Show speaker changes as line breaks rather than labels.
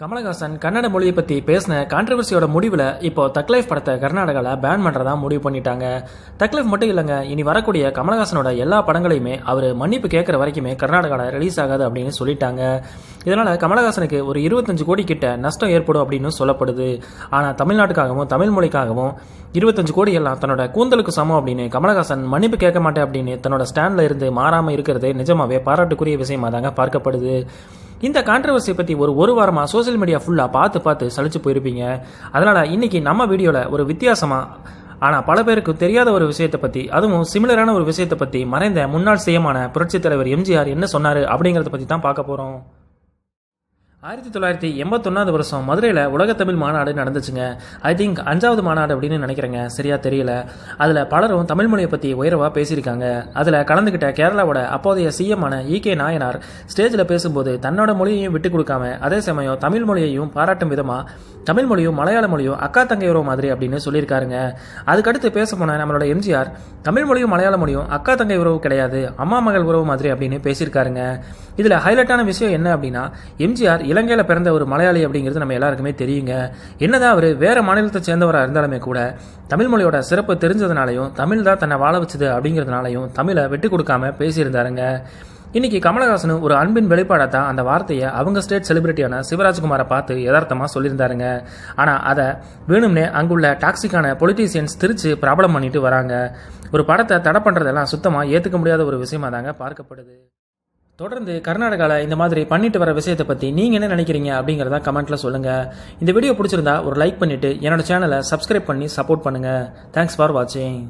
கமலஹாசன் கன்னட மொழியை பற்றி பேசின கான்ட்ரவர்சியோட முடிவில் இப்போ தக்லைஃப் படத்தை கர்நாடகாவில் பேன் பண்ணுறதா முடிவு பண்ணிட்டாங்க. தக்லைஃப் மட்டும் இல்லைங்க இனி வரக்கூடிய கமலஹாசனோட எல்லா படங்களையுமே அவர் மன்னிப்பு கேட்குற வரைக்குமே கர்நாடகாவில் ரிலீஸ் ஆகாது அப்படின்னு சொல்லிட்டாங்க. இதனால் கமலஹாசனுக்கு ஒரு இருபத்தஞ்சு கோடி கிட்ட நஷ்டம் ஏற்படும் அப்படின்னு சொல்லப்படுது. ஆனால் தமிழ்நாட்டுக்காகவும் தமிழ் மொழிக்காகவும் இருபத்தஞ்சு கோடி எல்லாம் தன்னோட கூந்தலுக்கு சமம் அப்படின்னு கமலஹாசன் மன்னிப்பு கேட்க மாட்டேன் அப்படின்னு தன்னோட ஸ்டாண்டில் இருந்து மாறாமல் இருக்கிறது நிஜமாவே பாராட்டுக்குரிய விஷயமா தாங்க பார்க்கப்படுது. இந்த கான்ட்ரவர்சியை பற்றி ஒரு ஒரு வாரமாக சோஷியல் மீடியா ஃபுல்லாக பார்த்து பார்த்து சலிச்சு போயிருப்பீங்க. அதனால் இன்னைக்கு நம்ம வீடியோவில் ஒரு வித்தியாசமாக ஆனால் பல பேருக்கு தெரியாத ஒரு விஷயத்தை பற்றி அதுவும் சிமிலரான ஒரு விஷயத்தை பற்றி மறைந்த முன்னாள் சிஎமான புரட்சித் தலைவர் எம்ஜிஆர் என்ன சொன்னார் அப்படிங்கிறத பற்றி தான் பார்க்க போகிறோம் ஆயிரத்தி தொள்ளாயிரத்தி எண்பத்தொன்னாவது வருஷம் மதுரையில் உலக தமிழ் மாநாடு நடந்துச்சுங்க. ஐ திங்க் அஞ்சாவது மாநாடு அப்படின்னு நினைக்கிறேங்க. சரியா தெரியல. அதில் பலரும் தமிழ் மொழியை பற்றி உயர்வாக பேசியிருக்காங்க. அதில் கலந்துக்கிட்ட கேரளாவோட அப்போதைய சிஎம்மான இ கே நாயனார் ஸ்டேஜில் பேசும்போது தன்னோட மொழியையும் விட்டு கொடுக்காம அதே சமயம் தமிழ் மொழியையும் பாராட்டும் விதமாக தமிழ் மொழியும் மலையாள மொழியும் அக்கா தங்கை மாதிரி அப்படின்னு சொல்லியிருக்காருங்க. அதுக்கடுத்து பேச போன நம்மளோட எம்ஜிஆர் தமிழ் மொழியும் மலையாள மொழியும் அக்கா தங்கை உறவு கிடையாது அம்மா மகள் உறவு மாதிரி அப்படின்னு பேசியிருக்காருங்க. இதில் ஹைலைட்டான விஷயம் என்ன அப்படின்னா எம்ஜிஆர் இலங்கையில் பிறந்த ஒரு மலையாளி அப்படிங்கிறது நம்ம எல்லாருக்குமே தெரியுங்க. என்னதான் அவர் வேறு மாநிலத்தை சேர்ந்தவராக இருந்தாலுமே கூட தமிழ் மொழியோட சிறப்பு தெரிஞ்சதுனாலையும் தமிழ் தான் தன்னை வாழ வச்சது அப்படிங்கிறதுனாலையும் தமிழை விட்டு கொடுக்காம பேசியிருந்தாருங்க. இன்னைக்கு கமலஹாசனும் ஒரு அன்பின் வெளிப்பாடாக தான் அந்த வார்த்தையை அவங்க ஸ்டேட் செலிபிரிட்டியான சிவராஜ்குமாரை பார்த்து யதார்த்தமாக சொல்லியிருந்தாருங்க. ஆனால் அதை வேணும்னே அங்குள்ள டாக்ஸிக்கான பொலிட்டீசியன்ஸ் திருச்சு பிரபலம் பண்ணிட்டு வராங்க. ஒரு படத்தை தடை பண்ணுறதெல்லாம் சுத்தமாக ஏற்றுக்க முடியாத ஒரு விஷயமா தாங்க பார்க்கப்படுது. தொடர்ந்து கர்நாடகாவில் இந்த மாதிரி பண்ணிட்டு வர விஷயத்தை பற்றி நீங்கள் என்ன நினைக்கிறீங்க அப்படிங்கிறத கமெண்ட்ல சொல்லுங்கள் இந்த வீடியோ பிடிச்சிருந்தா ஒரு லைக் பண்ணிவிட்டு என்னோட சேனலை சப்ஸ்கிரைப் பண்ணி சப்போர்ட் பண்ணுங்கள் தேங்க்ஸ் ஃபார் வாட்சிங்